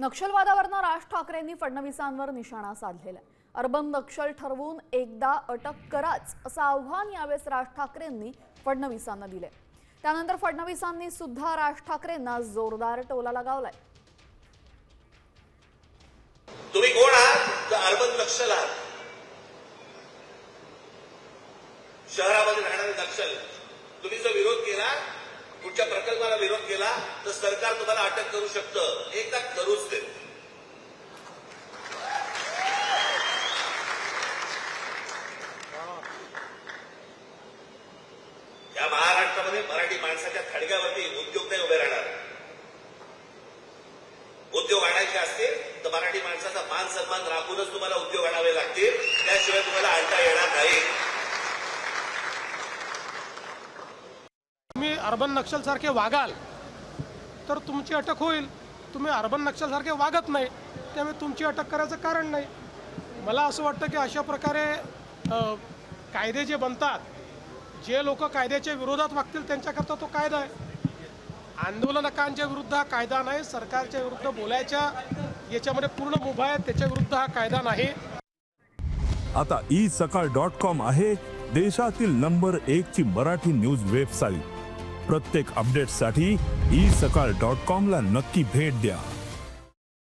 नक्षलवादावरनं राज ठाकरेंनी फडणवीसांवर निशाणा साधलेला आहे. अर्बन नक्षल ठरवून एकदा अटक कराच असं आव्हान यावेळेस राज ठाकरेंनी फडणवीसांना दिले त्यानंतर फडणवीसांनी सुद्धा राज ठाकरेंना जोरदार टोला लगावलाय. तुम्ही कोण आहात? अर्बन नक्षल आहात. शहरामध्ये राहणारे नक्षल. तुम्ही जर विरोध केला कुठच्या प्रकल्पाला विरोध केला तर सरकार तुम्हाला अटक करू शकतं एकदा करूच दे या महाराष्ट्रामध्ये मराठी माणसाच्या खडग्यावरती उद्योग नाही उभे राहणार उद्योग आणायचे असतील तर मराठी माणसाचा मान सन्मान राखूनच तुम्हाला उद्योग आणावे लागतील. त्याशिवाय तुम्हाला आणता येणार नाही. तुम्ही अर्बन नक्षलसारखे वागाल तर तुमची अटक होईल. तुम्ही अर्बन नक्षलसारखे वागत नाही त्यामुळे तुमची अटक करायचं कारण नाही. मला असं वाटतं की अशा प्रकारे कायदे जे बनतात जे लोक कायद्याच्या विरोधात वागतील त्यांच्याकरता तो कायदा आहे. आंदोलनकांच्या विरुद्ध हा कायदा नाही सरकारच्या विरुद्ध बोलायच्या याच्यामध्ये पूर्ण मुभा आहे त्याच्या विरुद्ध हा कायदा नाही. आता ई सकाळ डॉट कॉम आहे देशातील नंबर एक ची मराठी न्यूज वेबसाईट. प्रत्येक अपडेटसाठी ई सकाळ डॉट कॉम ला नक्की भेट द्या.